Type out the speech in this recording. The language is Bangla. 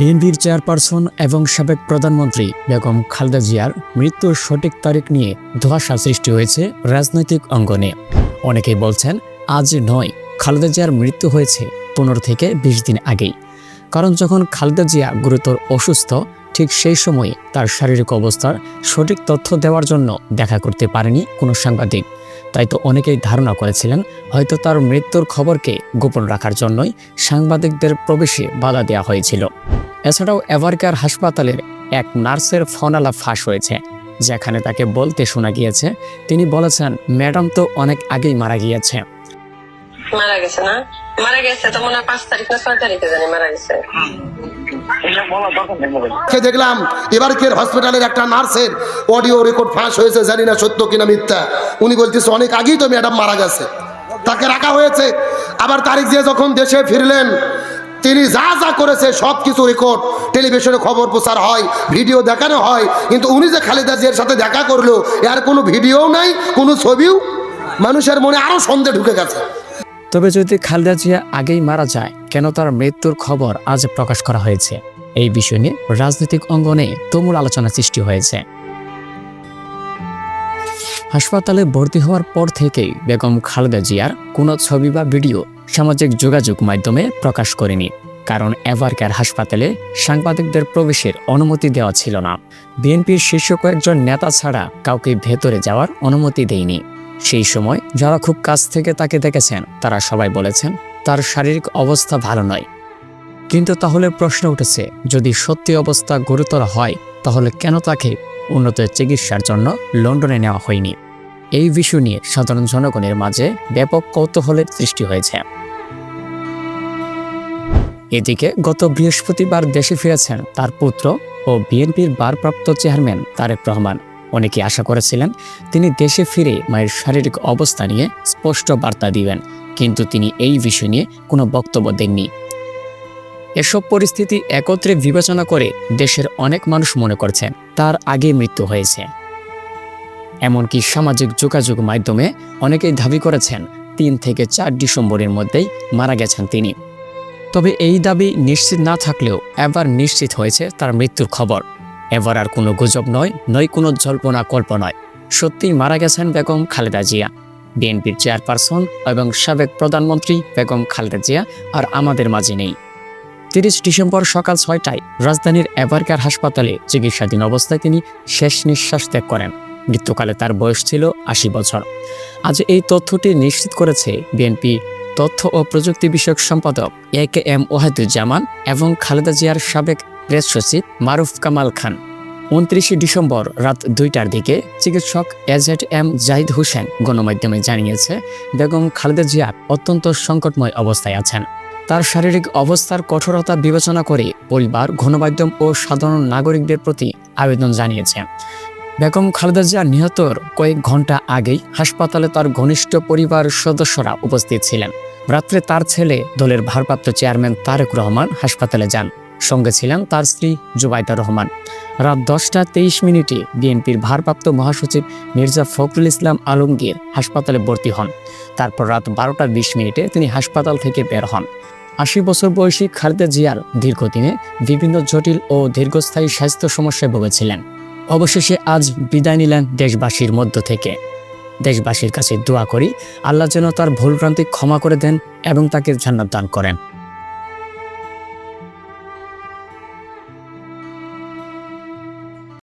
বিএনপির চেয়ারপারসন এবং সাবেক প্রধানমন্ত্রী বেগম খালেদা জিয়ার মৃত্যুর সঠিক তারিখ নিয়ে ধোঁয়াশা সৃষ্টি হয়েছে রাজনৈতিক অঙ্গনে। অনেকেই বলছেন, আজ নয়, খালেদা জিয়ার মৃত্যু হয়েছে পনেরো থেকে বিশ দিন আগেই। কারণ যখন খালেদা জিয়া গুরুতর অসুস্থ, ঠিক সেই সময়ে তার শারীরিক অবস্থার সঠিক তথ্য দেওয়ার জন্য দেখা করতে পারেনি কোনো সাংবাদিক। তাই তো অনেকেই ধারণা করেছিলেন, হয়তো তার মৃত্যুর খবরকে গোপন রাখার জন্যই সাংবাদিকদের প্রবেশে বাধা দেওয়া হয়েছিল। এছাড়াও এভারকার হাসপাতালের এক নার্সের ফোনালা ফাঁস হয়েছে যেখানে তাকে বলতে শোনা গিয়েছে তিনি বলেছেন ম্যাডাম তো অনেক আগেই মারা গিয়েছে। মারা গেছে না? মারা গেছে তো মনে হয় পাঁচ তারিখ না ছয় তারিখে জানি মারা গেছে। দেখলাম এবার কে হসপিটালের একটা নার্সের অডিও রেকর্ড ফাঁস হয়েছে জানি না সত্য কিনা মিথ্যা। উনি বলতেছে অনেক আগেই তো ম্যাডাম মারা গেছে। তাকে রাখা হয়েছে। আবার তারিখ দিয়ে যখন দেশে ফিরলেন তিনি যা যা করেছে সব কিছু রেকর্ড টেলিভিশনে খবর প্রচার হয় ভিডিও দেখানো হয়, কিন্তু উনি যে খালেদা জিয়ার সাথে দেখা করল, এর কোনো ভিডিও নাই, কোনো ছবিও মানুষের মনে আরও সন্দেহ ঢুকে গেছে। তবে যদি খালেদা জিয়া আগেই মারা যায়, কেন তার মৃত্যুর খবর আজ প্রকাশ করা হয়েছে? এই বিষয় নিয়ে রাজনৈতিক অঙ্গনে তুমুল আলোচনা সৃষ্টি হয়েছে। হাসপাতালে ভর্তি হওয়ার পর থেকেই বেগম খালেদা জিয়ার কোনো ছবি বা ভিডিও সামাজিক যোগাযোগ মাধ্যমে প্রকাশ করেনি, কারণ এভারকার হাসপাতালে সাংবাদিকদের প্রবেশের অনুমতি দেওয়া ছিল না। বিএনপির শীর্ষ কয়েকজন নেতা ছাড়া কাউকে ভেতরে যাওয়ার অনুমতি দেয়নি। সেই সময় যারা খুব কাছ থেকে তাকে দেখেছেন, তারা সবাই বলেছেন, তার শারীরিক অবস্থা ভালো নয়। কিন্তু তাহলে প্রশ্ন উঠেছে, যদি সত্যি অবস্থা গুরুতর হয়, তাহলে কেন তাকে উন্নত চিকিৎসার জন্য লন্ডনে নেওয়া হয়নি। এই বিষয় নিয়ে সাধারণ জনগণের মাঝে ব্যাপক কৌতূহলের সৃষ্টি হয়েছে। এদিকে গত বৃহস্পতিবার দেশে ফিরেছেন তার পুত্র ও বিএনপির ভারপ্রাপ্ত চেয়ারম্যান তারেক রহমান। অনেকে আশা করেছিলেন তিনি দেশে ফিরে মায়ের শারীরিক অবস্থা নিয়ে স্পষ্ট বার্তা দিবেন, কিন্তু তিনি এই বিষয় নিয়ে কোনো বক্তব্য দেননি। এসব পরিস্থিতি একত্রে বিবেচনা করে দেশের অনেক মানুষ মনে করছেন তার আগে মৃত্যু হয়েছে। এমনকি সামাজিক যোগাযোগ মাধ্যমে অনেকেই দাবি করেছেন, তিন থেকে চার ডিসেম্বরের মধ্যেই মারা গেছেন তিনি। তবে এই দাবি নিশ্চিত না থাকলেও এবার নিশ্চিত হয়েছে তার মৃত্যুর খবর। এবার আর কোনো গুজব নয় নয় কোনো জল্পনা কল্পনায় সত্যিই মারা গেছেন বেগম খালেদা জিয়া। বিএনপির চেয়ারপারসন এবং সাবেক প্রধানমন্ত্রী বেগম খালেদা জিয়া আর আমাদের মাঝে নেই। তিরিশ ডিসেম্বর সকাল ছয়টায় রাজধানীর এভারকার হাসপাতালে চিকিৎসাধীন অবস্থায় তিনি শেষ নিঃশ্বাস ত্যাগ করেন। মৃত্যুকালে তার বয়স ছিল আশি বছর। আজ এই তথ্যটি নিশ্চিত করেছে বিএনপি তথ্য ও প্রযুক্তি বিষয়ক সম্পাদক এ কে এম ওয়াহিদুজ্জামান এবং খালেদা জিয়ার সাবেক প্রেস সচিব মারুফ কামাল খান। উনত্রিশে ডিসেম্বর রাত দুইটার দিকে চিকিৎসক এজেড এম জাহিদ হোসেন গণমাধ্যমে জানিয়েছে, বেগম খালেদা জিয়া অত্যন্ত সংকটময় অবস্থায় আছেন। তার শারীরিক অবস্থার কঠোরতা বিবেচনা করে পরিবার, গণমাধ্যম ও সাধারণ নাগরিকদের প্রতি আবেদন জানিয়েছে। বেগম খালেদা জিয়া নিহতর কয়েক ঘণ্টা আগেই হাসপাতালে তার ঘনিষ্ঠ পরিবার সদস্যরা উপস্থিত ছিলেন। রাত্রে তার ছেলে দলের ভারপ্রাপ্ত চেয়ারম্যান তারেক রহমান হাসপাতালে যান। সঙ্গে ছিলেন তার স্ত্রী জুবাইদা রহমান। রাত দশটা তেইশ মিনিটে বিএনপির ভারপ্রাপ্ত মহাসচিব মির্জা ফখরুল ইসলাম আলমগীর হাসপাতালে ভর্তি হন। তারপর রাত বারোটা বিশ মিনিটে তিনি হাসপাতাল থেকে বের হন। আশি বছর বয়সী খালেদা জিয়ার দীর্ঘদিনে বিভিন্ন জটিল ও দীর্ঘস্থায়ী স্বাস্থ্য সমস্যায় ভুগেছিলেন। অবশেষে আজ বিদায় নিলেন দেশবাসীর মধ্য থেকে। দেশবাসীর কাছে দোয়া করি, আল্লাহ যেন তার ভুলভ্রান্তি ক্ষমা করে দেন এবং তাকে জান্নাত দান করেন।